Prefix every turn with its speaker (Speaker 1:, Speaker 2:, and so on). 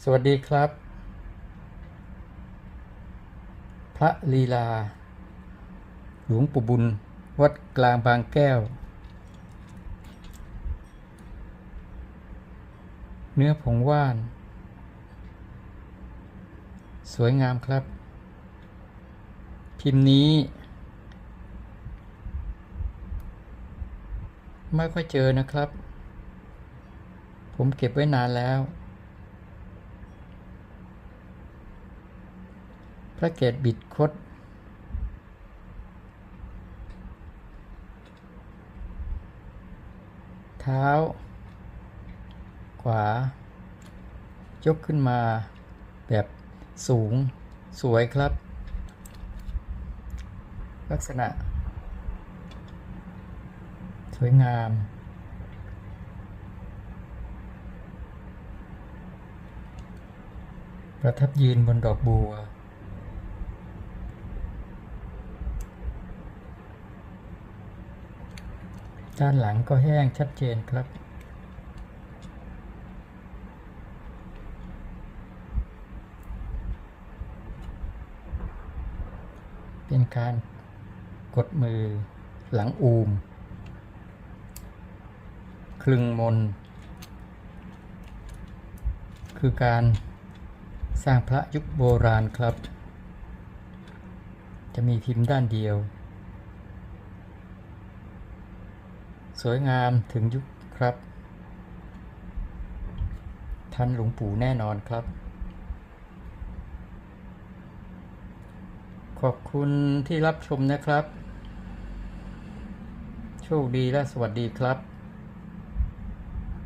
Speaker 1: สวัสดีครับ พระลีลา หลวงปู่บุญ วัดกลางบางแก้ว เนื้อผงว่าน สวยงามครับ พิมพ์นี้ ไม่ค่อยเจอนะครับ ผมเก็บไว้นานแล้ว ระเกตบิดคดเท้า ขวา ยกขึ้นมาแบบสูงสวยครับ ลักษณะ สวยงาม ประทับยืนบนดอกบัว ด้านหลังก็แห้งชัดเจนครับ เป็นการกดมือหลังอูม คลึงมน คือการสร้างพระยุคโบราณครับ จะมีพิมพ์ด้านเดียว สวยงามถึงยุคครับ ท่านหลวงปู่แน่นอนครับ ขอบคุณที่รับชมนะครับ โชคดีและสวัสดีครับ